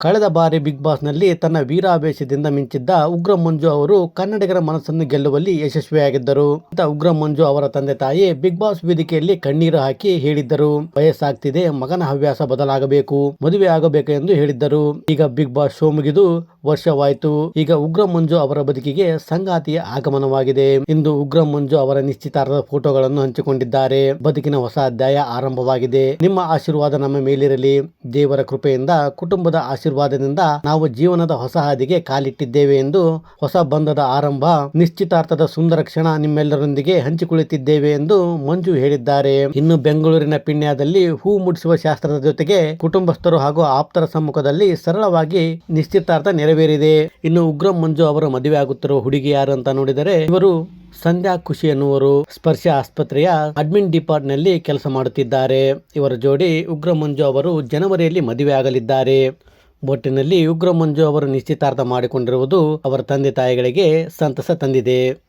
ಕಳೆದ ಬಾರಿ ಬಿಗ್ ಬಾಸ್ನಲ್ಲಿ ತನ್ನ ವೀರಾವೇಶದಿಂದ ಮಿಂಚಿದ್ದ ಉಗ್ರ ಮಂಜು ಅವರು ಕನ್ನಡಿಗರ ಮನಸ್ಸನ್ನು ಗೆಲ್ಲುವಲ್ಲಿ ಯಶಸ್ವಿಯಾಗಿದ್ದರು. ಅಂತ ಉಗ್ರ ಮಂಜು ಅವರ ತಂದೆ ತಾಯಿ ಬಿಗ್ ಬಾಸ್ ವೇದಿಕೆಯಲ್ಲಿ ಕಣ್ಣೀರು ಹಾಕಿ ಹೇಳಿದ್ದರು. ವಯಸ್ಸಾಗ್ತಿದೆ, ಮಗನ ಹವ್ಯಾಸ ಬದಲಾಗಬೇಕು, ಮದುವೆ ಆಗಬೇಕು ಎಂದು ಹೇಳಿದ್ದರು. ಈಗ ಬಿಗ್ ಬಾಸ್ ಶೋ ಮುಗಿದು ವರ್ಷವಾಯಿತು. ಈಗ ಉಗ್ರ ಮಂಜು ಅವರ ಬದುಕಿಗೆ ಸಂಗಾತಿಯ ಆಗಮನವಾಗಿದೆ. ಇಂದು ಉಗ್ರ ಮಂಜು ಅವರ ನಿಶ್ಚಿತಾರ್ಥದ ಫೋಟೋಗಳನ್ನು ಹಂಚಿಕೊಂಡಿದ್ದಾರೆ. ಬದುಕಿನ ಹೊಸ ಅಧ್ಯಾಯ ಆರಂಭವಾಗಿದೆ. ನಿಮ್ಮ ಆಶೀರ್ವಾದ ನಮ್ಮ ಮೇಲಿರಲಿ. ದೇವರ ಕೃಪೆಯಿಂದ ಕುಟುಂಬದ ಆಶೀರ್ವಾದದಿಂದ ನಾವು ಜೀವನದ ಹೊಸ ಹಾದಿಗೆ ಕಾಲಿಟ್ಟಿದ್ದೇವೆ ಎಂದು ಹೊಸ ಬಂಧದ ಆರಂಭ, ನಿಶ್ಚಿತಾರ್ಥದ ಸುಂದರ ಕ್ಷಣ ನಿಮ್ಮೆಲ್ಲರೊಂದಿಗೆ ಹಂಚಿಕೊಳ್ಳುತ್ತಿದ್ದೇವೆ ಎಂದು ಮಂಜು ಹೇಳಿದ್ದಾರೆ. ಇನ್ನು ಬೆಂಗಳೂರಿನ ಪಿಣ್ಯದಲ್ಲಿ ಹೂ ಮುಡಿಸುವ ಶಾಸ್ತ್ರದ ಜೊತೆಗೆ ಕುಟುಂಬಸ್ಥರು ಹಾಗೂ ಆಪ್ತರ ಸಮ್ಮುಖದಲ್ಲಿ ಸರಳವಾಗಿ ನಿಶ್ಚಿತಾರ್ಥ ನೆರವೇರಿದೆ. ಇನ್ನು ಉಗ್ರ ಮಂಜು ಅವರು ಮದುವೆ ಆಗುತ್ತಿರುವ ಹುಡುಗಿ ಯಾರು ಅಂತ ನೋಡಿದರೆ ಇವರು ಸಂಧ್ಯಾ ಖುಷಿ ಎನ್ನುವರು. ಸ್ಪರ್ಶ ಆಸ್ಪತ್ರೆಯ ಅಡ್ಮಿನ್ ಡಿಪಾರ್ಟ್ನಲ್ಲಿ ಕೆಲಸ ಮಾಡುತ್ತಿದ್ದಾರೆ. ಇವರ ಜೋಡಿ ಉಗ್ರ ಮಂಜು ಅವರು ಜನವರಿಯಲ್ಲಿ ಮದುವೆ ಆಗಲಿದ್ದಾರೆ. ಒಟ್ಟಿನಲ್ಲಿ ಉಗ್ರ ಮಂಜು ಅವರು ನಿಶ್ಚಿತಾರ್ಥ ಮಾಡಿಕೊಂಡಿರುವುದು ಅವರ ತಂದೆ ತಾಯಿಗಳಿಗೆ ಸಂತಸ ತಂದಿದೆ.